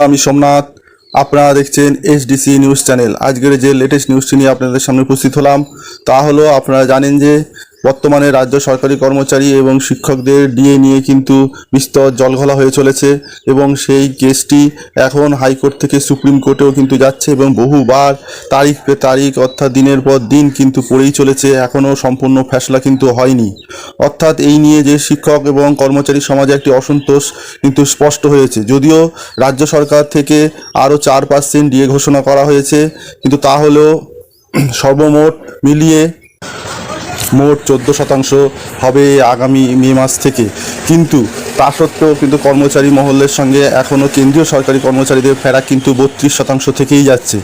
আমি সোমনাথ, আপনারা দেখছেন এইচডিসি নিউজ চ্যানেল আজকের যে লেটেস্ট নিউজটি নিয়ে আপনাদের সামনে উপস্থিত হলাম, তা হলো আপনারা জানেন যে বর্তমানে রাজ্য সরকারি কর্মচারী এবং শিক্ষকদের ডিএ নিয়ে কিন্তু বিস্তর জলঘলা হয়ে চলেছে এবং সেই কেসটি এখন হাইকোর্ট থেকে সুপ্রিম কোর্টেও কিন্তু যাচ্ছে এবং বহুবার তারিখ পে তারিখ অর্থাৎ দিনের পর দিন কিন্তু পড়েই চলেছে, এখনও সম্পূর্ণ ফ্যাসলা কিন্তু হয়নি। অর্থাৎ এই নিয়ে যে শিক্ষক এবং কর্মচারী সমাজে একটি অসন্তোষ কিন্তু স্পষ্ট হয়েছে। যদিও রাজ্য সরকার থেকে আরও চার পার্সেন্ট ডিএ ঘোষণা করা হয়েছে, কিন্তু তা হলেও সর্বমোট মিলিয়ে মোট চোদ্দ শতাংশ হবে আগামী মে মাস থেকে। কিন্তু তা সত্ত্বেও কিন্তু কর্মচারী মহলের সঙ্গে এখনও কেন্দ্রীয় সরকারি কর্মচারীদের ফেরা কিন্তু বত্রিশ শতাংশ থেকেই যাচ্ছে।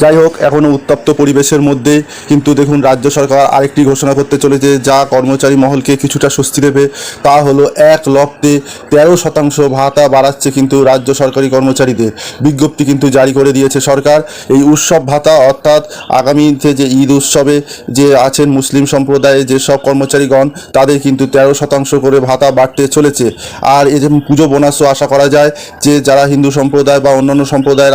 যাই হোক এখনও উত্তপ্ত পরিবেশের মধ্যে কিন্তু দেখুন, রাজ্য সরকার আরেকটি ঘোষণা করতে চলেছে, যা কর্মচারী মহলকে কিছুটা স্বস্তি দেবে। তা হলো, এক লক্ষে তেরো শতাংশ ভাতা বাড়াচ্ছে কিন্তু রাজ্য সরকারি কর্মচারীদের। বিজ্ঞপ্তি কিন্তু জারি করে দিয়েছে সরকার। এই উৎসব ভাতা অর্থাৎ আগামীতে যে ঈদ উৎসবে যে আছেন মুসলিম সম্প্রদায়ে যেসব কর্মচারীগণ, তাদের কিন্তু তেরো শতাংশ করে ভাতা বাড়তে চলেছে। আর এই যে পুজো বোনাসও আশা করা যায় যে, যারা হিন্দু সম্প্রদায় বা অন্যান্য সম্প্রদায়ের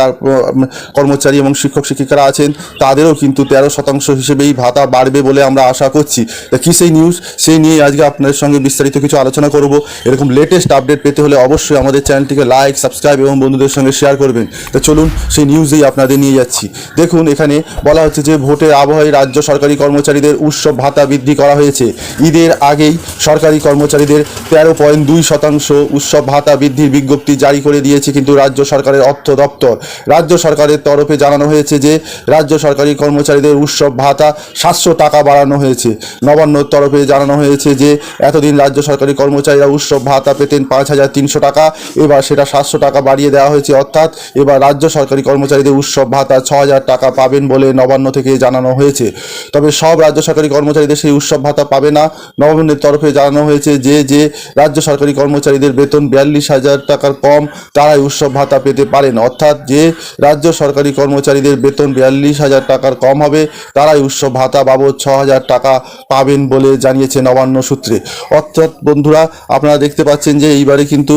কর্মচারী এবং শিক্ষক শিক্ষিকারা আছেন, তাদেরও কিন্তু তেরো শতাংশ হিসেবেই ভাতা বাড়বে বলে আমরা আশা করছি। তা কী সেই নিউজ সেই নিয়ে আজকে আপনাদের সঙ্গে বিস্তারিত কিছু আলোচনা করব। এরকম লেটেস্ট আপডেট পেতে হলে অবশ্যই আমাদের চ্যানেলটিকে লাইক সাবস্ক্রাইব এবং বন্ধুদের সঙ্গে শেয়ার করবেন। তা চলুন সেই নিউজেই আপনাদের নিয়ে যাচ্ছি। দেখুন, এখানে বলা হচ্ছে যে, ভোটের আবহাওয়ায় রাজ্য সরকারি কর্মচারীদের উৎসব ভাতা বৃদ্ধি করা হয়েছে। ঈদের আগেই সরকারি কর্মচারীদের তেরো পয়েন্ট দুই শতাংশ উৎসব ভাতা বৃদ্ধির বিজ্ঞপ্তি জারি করে দিয়েছে কিন্তু রাজ্য সরকারের অর্থ দপ্তর। রাজ্য সরকারের তরফে জানানো হয়েছে যে, রাজ্য সরকারি কর্মচারীদের উৎসব ভাতা সাতশো টাকা বাড়ানো হয়েছে। নবান্নর তরফে জানানো হয়েছে যে, এতদিন রাজ্য সরকারি কর্মচারীরা উৎসব ভাতা পেতেন পাঁচ হাজার তিনশো টাকা, এবার সেটা সাতশো টাকা বাড়িয়ে দেওয়া হয়েছে। অর্থাৎ এবার রাজ্য সরকারি কর্মচারীদের উৎসব ভাতা ছ হাজার টাকা পাবেন বলে নবান্ন থেকে জানানো হয়েছে। তবে সব রাজ্য সরকারি কর্মচারীদের সেই উৎসব ভাতা পাবে না। নবান্নের তরফে জানানো হয়েছে যে যে রাজ্য সরকারি কর্মচারীদের বেতন বিয়াল্লিশ হাজার টাকার কম, তারাই উৎসব ভাতা পেতে পারেন। অর্থাৎ যে রাজ্য সরকারি কর্মচারীদের বেতন বিয়াল্লিশ হাজার টাকার কম হবে, তারাই উৎসব ভাতা বাবদ ছ হাজার টাকা পাবেন বলে জানিয়েছে নবান্ন সূত্রে। অর্থাৎ বন্ধুরা, আপনারা দেখতে পাচ্ছেন যে এইবারে কিন্তু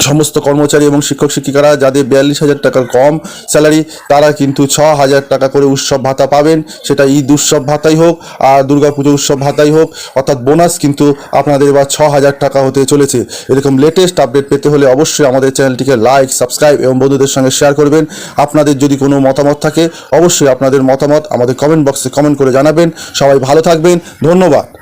সমস্ত কর্মচারী এবং শিক্ষক শিক্ষিকারা যাদের বিয়াল্লিশ হাজার টাকার কম স্যালারি, তারা কিন্তু ছ হাজার টাকা করে উৎসব ভাতা পাবেন। সেটা ঈদ উৎসব ভাতাই হোক, আর দুর্গাপুজো উৎসব ভাতাই হোক, অর্থাৎ বোনাস কিন্তু আপনাদের এবার ছ হাজার টাকা হতে চলেছে। এরকম লেটেস্ট আপডেট পেতে হলে অবশ্যই আমাদের চ্যানেলটিকে লাইক সাবস্ক্রাইব এবং বন্ধুদের সঙ্গে শেয়ার করবেন। আপনাদের যদি কোনো মতামত থাকে, অবশ্যই আপনাদের মতামত আমাদের কমেন্ট বক্সে কমেন্ট করে জানাবেন। সবাই ভালো থাকবেন। ধন্যবাদ।